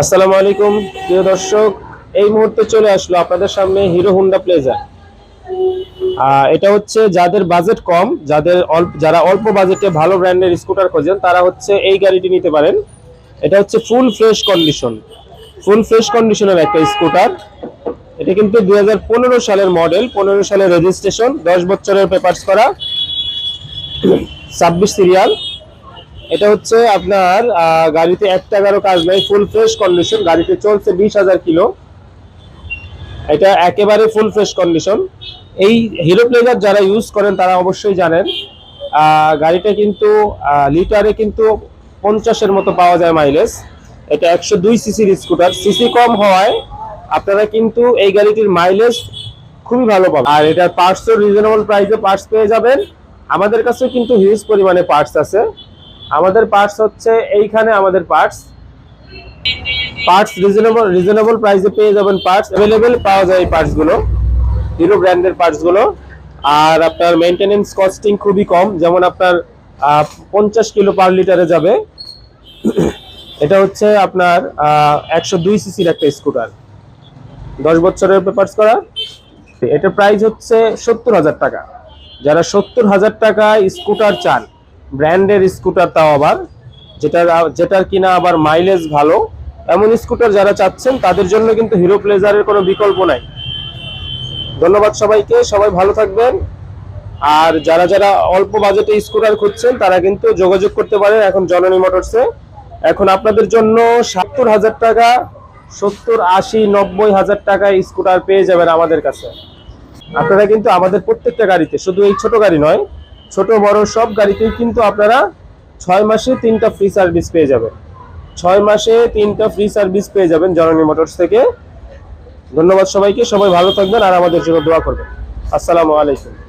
আসসালামু আলাইকুম, প্রিয় দর্শক। এই মুহূর্তে চলে আসলো আপনাদের সামনে হিরো হুন্ডা প্লেজার এটা হচ্ছে যাদের বাজেট কম, যাদের অল্প, যারা অল্প বাজেটে ভালো ব্র্যান্ডের স্কুটার খোঁজেন, তারা হচ্ছে এই গাড়িটি নিতে পারেন। এটা হচ্ছে full fresh condition. Full fresh কন্ডিশনের একটা স্কুটার। এটা কিন্তু দুই হাজার পনেরো সালের মডেল, পনেরো সালের রেজিস্ট্রেশন, দশ বছরের পেপারস করা। ছাব্বিশ সিরিয়াল। এটা হচ্ছে আপনার গাড়িতে এক টাকারও কাজ নাই ফুল ফ্রেশ কন্ডিশন গাড়িতে চলছে বিশ হাজার কিলো। এটা একেবারে ফুল ফ্রেশ কন্ডিশন এই হিরো প্লেজার যারা ইউজ করেন, তারা অবশ্যই জানেন গাড়িটা কিন্তু লিটারে কিন্তু পঞ্চাশের মতো পাওয়া যায় মাইলেজ এটা একশো দুই সিসির স্কুটার সিসি কম হওয়ায় আপনারা কিন্তু এই গাড়িটির মাইলেজ খুবই ভালো পাবেন। আর এটার পার্টসও রিজনেবল প্রাইসে পার্টস পেয়ে যাবেন। আমাদের কাছে কিন্তু হিউজ পরিমাণে পার্টস আছে। আমাদের পার্টস হচ্ছে এইখানে আমাদের পার্টস পার্টস রিজনেবল রিজনেবল প্রাইসে পেয়ে যাবেন পার্টস অ্যাভেলেবেল পাওয়া যায় এই পার্টসগুলো। হিরো ব্র্যান্ডের পার্টসগুলো। আর আপনার মেইনটেনেন্স কস্টিং খুবই কম। যেমন আপনার পঞ্চাশ কিলো পার লিটারে যাবে। এটা হচ্ছে আপনার একশো দুই সিসির একটা স্কুটার দশ বছরের পেপার্স করা। এটার প্রাইস হচ্ছে সত্তর হাজার টাকা। যারা সত্তর হাজার টাকা স্কুটার চান ব্র্যান্ডের স্কুটার তাও আবার, যেটার যেটার কিনা আবার মাইলেজ ভালো, এমন স্কুটার যারা চাচ্ছেন, তাদের জন্য কিন্তু হিরো প্লেজারের কোনো বিকল্প নাই। ধন্যবাদ সবাইকে, সবাই ভালো থাকবেন। আর যারা যারা অল্প বাজেটে স্কুটার খুঁজছেন, তারা কিন্তু যোগাযোগ করতে পারেন এখন জননী মোটরসে এখন আপনাদের জন্য সত্তর হাজার টাকা, সত্তর, আশি, নব্বই হাজার টাকা স্কুটার পেয়ে যাবেন আমাদের কাছে। আপনারা কিন্তু আমাদের প্রত্যেকটা গাড়িতে, শুধু এই ছোট গাড়ি নয় ছোট বড় সব গাড়িতেই কিন্তু আপনারা ছয় মাসে তিনটা ফ্রি সার্ভিস পেয়ে যাবেন। ছয় মাসে তিনটা ফ্রি সার্ভিস পেয়ে যাবেন জননী মোটরস থেকে। ধন্যবাদ সবাইকে, সবাই ভালো থাকবেন আর আমাদের জন্য দোয়া করবেন। আসসালামু আলাইকুম।